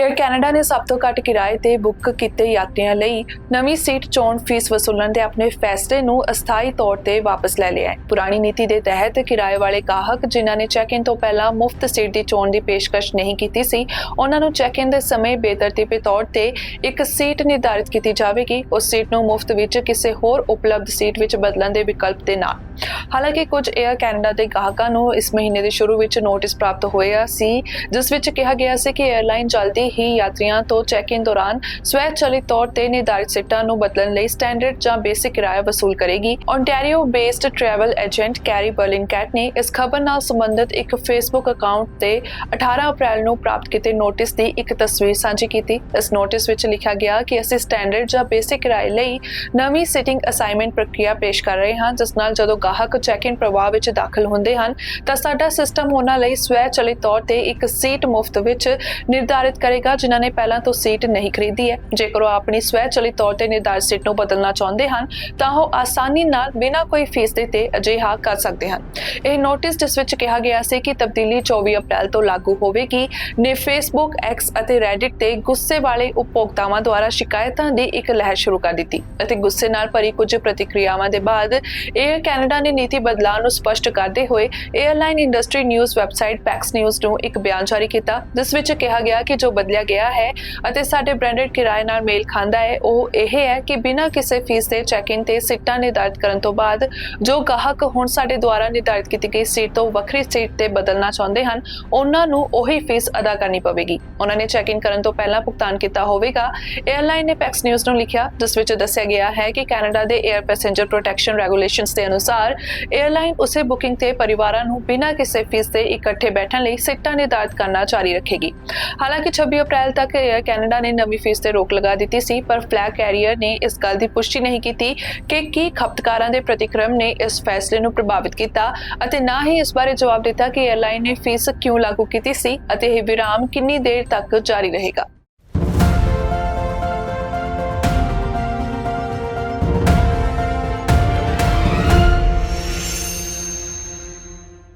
Air Canada ਨੇ ਸਭ ਤੋਂ ਘੱਟ ਕਿਰਾਏ ਤੇ ਬੁੱਕ ਕੀਤੇ ਯਾਤਰੀਆਂ ਲਈ ਨਵੀਂ ਸੀਟ ਚੋਣ ਫੀਸ ਵਸੂਲਣ ਦੇ ਆਪਣੇ ਫੈਸਲੇ ਨੂੰ ਅਸਥਾਈ ਤੌਰ ਤੇ ਵਾਪਸ ਲੈ ਲਿਆ ਹੈ। ਪੁਰਾਣੀ ਨੀਤੀ ਦੇ ਤਹਿਤ ਕਿਰਾਏ ਵਾਲੇ ਗਾਹਕ ਜਿਨ੍ਹਾਂ ਨੇ ਚੈੱਕ-ਇਨ ਤੋਂ ਪਹਿਲਾਂ ਮੁਫਤ ਸੀਟ ਦੀ ਚੋਣ ਦੀ ਪੇਸ਼ਕਸ਼ ਨਹੀਂ ਕੀਤੀ ਸੀ, ਉਹਨਾਂ ਨੂੰ ਚੈੱਕ-ਇਨ ਦੇ ਸਮੇਂ ਬੇਤਰਤੀਬੀ ਤੌਰ ਤੇ ਇੱਕ ਸੀਟ ਨਿਰਧਾਰਿਤ ਕੀਤੀ ਜਾਵੇਗੀ। ਉਸ ਸੀਟ ਨੂੰ ਮੁਫਤ ਵਿੱਚ ਕਿਸੇ ਹੋਰ ਉਪਲਬਧ ਸੀਟ ਵਿੱਚ ਬਦਲਣ ਦੇ ਵਿਕਲਪ ਦੇ ਨਾਲ। ਹਾਲਾਂਕਿ ਕੁਝ 에ਅਰ ਕੈਨੇਡਾ ਦੇ ਗਾਹਕਾਂ ਨੂੰ ਇਸ ਮਹੀਨੇ ਦੇ ਸ਼ੁਰੂ ਵਿੱਚ ਨੋਟਿਸ ਪ੍ਰਾਪਤ ਹੋਇਆ ਸੀ, ਜਿਸ ਵਿੱਚ ਕਿਹਾ ਗਿਆ ਸੀ ਕਿ 에ਅਰਲਾਈਨ ਜਲਦੀ ਹੀ ਯਾਤਰੀਆਂ ਤੋਂ ਚੈੱਕ-ਇਨ ਦੌਰਾਨ ਸਵੈ ਤੌਰ ਤੇ ਨਿਰਧਾਰਿਤ ਸੀਟਾਂ ਨੂੰ ਬਦਲਣ ਲਈ ਸਟੈਂਡਰਡ ਜਾਂ ਬੇਸਿਕ ਕਿਰਾਇਆ ਵਸੂਲ ਕਰੇਗੀ। Ontario based travel agent Carrie Berlincat ਨੇ ਇਸ ਖਬਰ ਨਾਲ ਸੰਬੰਧਿਤ ਇੱਕ ਫੇਸਬੁੱਕ ਅਕਾਊਂਟ ਤੇ 18 ਅਪ੍ਰੈਲ ਨੂੰ ਪ੍ਰਾਪਤ ਕੀਤੇ ਨੋਟਿਸ ਦੀ ਇੱਕ ਤਸਵੀਰ ਸਾਂਝੀ ਕੀਤੀ। ਇਸ ਨੋਟਿਸ ਵਿੱਚ ਲਿਖਿਆ ਗਿਆ ਕਿ ਅਸੀਂ ਸਟੈਂਡਰਡ ਜਾਂ ਬੇਸਿਕ ਕਿਰਾਏ ਲਈ ਨਵੀਂ ਸਿਟਿੰਗ ਅਸਾਈਨਮੈਂਟ ਪ੍ਰਕਿਰਿਆ ਪੇਸ਼ ਕਰ ਰਹੇ ਹਾਂ, ਜਿਸ ਨਾਲ ਜਦੋਂ ਗਾਹਕ ਚੈੱਕ-ਇਨ ਪ੍ਰਵਾਹ ਵਿੱਚ ਦਾਖਲ ਹੁੰਦੇ ਹਨ, ਤਾਂ ਸਾਡਾ ਸਿਸਟਮ ਉਹਨਾਂ ਲਈ ਸਵੈ ਤੌਰ ਤੇ ਇੱਕ ਸੀਟ ਮੁਫਤ ਵਿੱਚ ਨਿਰਧਾਰਿਤ ਕਰੇਗਾ, ਜਿਨ੍ਹਾਂ ਨੇ ਪਹਿਲਾਂ ਤੋਂ ਸੀਟ ਨਹੀਂ ਖਰੀਦੀ ਹੈ। ਜੇਕਰ ਉਹ ਆਪਣੀ ਸਵੈ ਤੌਰ ਤੇ ਨਿਰਧਾਰਿਤ ਸੀਟ ਨੂੰ ਬਦਲਣਾ ਚਾਹੁੰਦੇ ਹਨ, ਤਾਂ ਉਹ ਆਸਾਨੀ ਨਾਲ ਬਿਨਾਂ ਕੋਈ ਫੀਸ ਦਿੱਤੇ ਅਜਿਹਾ ਕਰ ਸਕਦੇ ਹਨ। ਇਹ ਨੋਟਿਸ ਜਿਸ ਵਿੱਚ ਕਿਹਾ ਗਿਆ ਸੀ ਕਿ ਤਬਦੀਲੀ 24 ਅਪ੍ਰੈਲ ਤੋਂ ਲਾਗੂ ਹੋਵੇਗੀ, ਨੇ ਫੇਸਬੁੱਕ ਐਕਸ ਅਤੇ ਰੈਡਿਟ ਤੇ ਗੁੱਸੇ ਵਾਲੇ ਉਪਭੋਗਤਾਵਾਂ ਦੁਆਰਾ ਸ਼ਿਕਾਇਤਾਂ ਦੀ ਇੱਕ ਲਹਿਰ ਸ਼ੁਰੂ ਕਰ ਦਿੱਤੀ ਅਤੇ ਗੁੱਸੇ ਨਾਲ ਭਰੀ ਕੁਝ ਪ੍ਰਤੀਕਿਰਿਆਵਾਂ ਦੇ ਬਾਅਦ 에ਅਰ ਕੈਨੇਡਾ ਉਹਨਾਂ ਨੇ ਨੀਤੀ ਬਦਲਾਅ ਨੂੰ ਸਪਸ਼ਟ ਕਰਦੇ ਹੋਏ airline industry news website Pax News ਨੂੰ ਇੱਕ ਬਿਆਨ ਜਾਰੀ ਕੀਤਾ, ਜਿਸ ਵਿੱਚ ਕਿਹਾ ਗਿਆ ਕਿ ਜੋ ਬਦਲਿਆ ਗਿਆ ਹੈ ਅਤੇ ਸਾਡੇ ਬ੍ਰਾਂਡਡ ਕਿਰਾਏ ਨਾਲ ਮੇਲ ਖਾਂਦਾ ਹੈ, ਉਹ ਇਹ ਹੈ ਕਿ ਬਿਨਾਂ ਕਿਸੇ ਫੀਸ ਦੇ ਚੈਕ-ਇਨ ਤੇ ਸੀਟਾਂ ਨਿਰਧਾਰਤ ਕਰਨ ਤੋਂ ਬਾਅਦ ਜੋ ਗਾਹਕ ਹੁਣ ਸਾਡੇ ਦੁਆਰਾ ਨਿਰਧਾਰਤ ਕੀਤੀ ਗਈ ਸੀਟ ਤੋਂ ਵੱਖਰੀ ਸੀਟ ਤੇ ਬਦਲਣਾ ਚਾਹੁੰਦੇ ਹਨ, ਉਹਨਾਂ ਨੂੰ ਉਹੀ ਫੀਸ ਅਦਾ ਕਰਨੀ ਪਵੇਗੀ। ਉਹਨਾਂ ਨੇ ਚੈੱਕ-ਇਨ ਕਰਨ ਤੋਂ ਪਹਿਲਾਂ ਭੁਗਤਾਨ ਕੀਤਾ ਹੋਵੇਗਾ। ਏਅਰਲਾਈਨ ਨੇ ਪੈਕਸ ਨਿਊਜ਼ ਨੂੰ ਲਿਖਿਆ, ਜਿਸ ਵਿੱਚ ਦੱਸਿਆ ਗਿਆ ਹੈ ਕਿ ਕੈਨੇਡਾ ਦੇ ਏਅਰ ਪੈਸੇਂਜਰ ਪ੍ਰੋਟੈਕਸ਼ਨ ਰੈਗੂਲੇਸ਼ਨਸ ਦੇ ਅਨੁਸਾਰ ਅਨੁਸਾਰ 에ਅਰਲਾਈਨ ਉਸੇ ਬੁਕਿੰਗ ਤੇ ਪਰਿਵਾਰਾਂ ਨੂੰ ਬਿਨਾਂ ਕਿਸੇ ਫੀਸ ਦੇ ਇਕੱਠੇ ਬੈਠਣ ਲਈ ਸਿੱਟਾਂ ਨਿਰਧਾਰਤ ਕਰਨਾ ਜਾਰੀ ਰੱਖੇਗੀ। ਹਾਲਾਂਕਿ 26 ਅਪ੍ਰੈਲ ਤੱਕ 에ਅਰ ਕੈਨੇਡਾ ਨੇ ਨਵੀਂ ਫੀਸ ਤੇ ਰੋਕ ਲਗਾ ਦਿੱਤੀ ਸੀ, ਪਰ ਫਲੈਗ ਕੈਰੀਅਰ ਨੇ ਇਸ ਗੱਲ ਦੀ ਪੁਸ਼ਟੀ ਨਹੀਂ ਕੀਤੀ ਕਿ ਕੀ ਖਪਤਕਾਰਾਂ ਦੇ ਪ੍ਰਤੀਕਰਮ ਨੇ ਇਸ ਫੈਸਲੇ ਨੂੰ ਪ੍ਰਭਾਵਿਤ ਕੀਤਾ ਅਤੇ ਨਾ ਹੀ ਇਸ ਬਾਰੇ ਜਵਾਬ ਦਿੱਤਾ ਕਿ 에ਅਰਲਾਈਨ ਨੇ ਫੀਸ ਕਿਉਂ ਲਾਗੂ ਕੀਤੀ ਸੀ ਅਤੇ ਇਹ ਵਿਰਾਮ ਕਿੰਨੀ ਦੇਰ ਤੱਕ ਜਾਰੀ ਰਹੇਗਾ।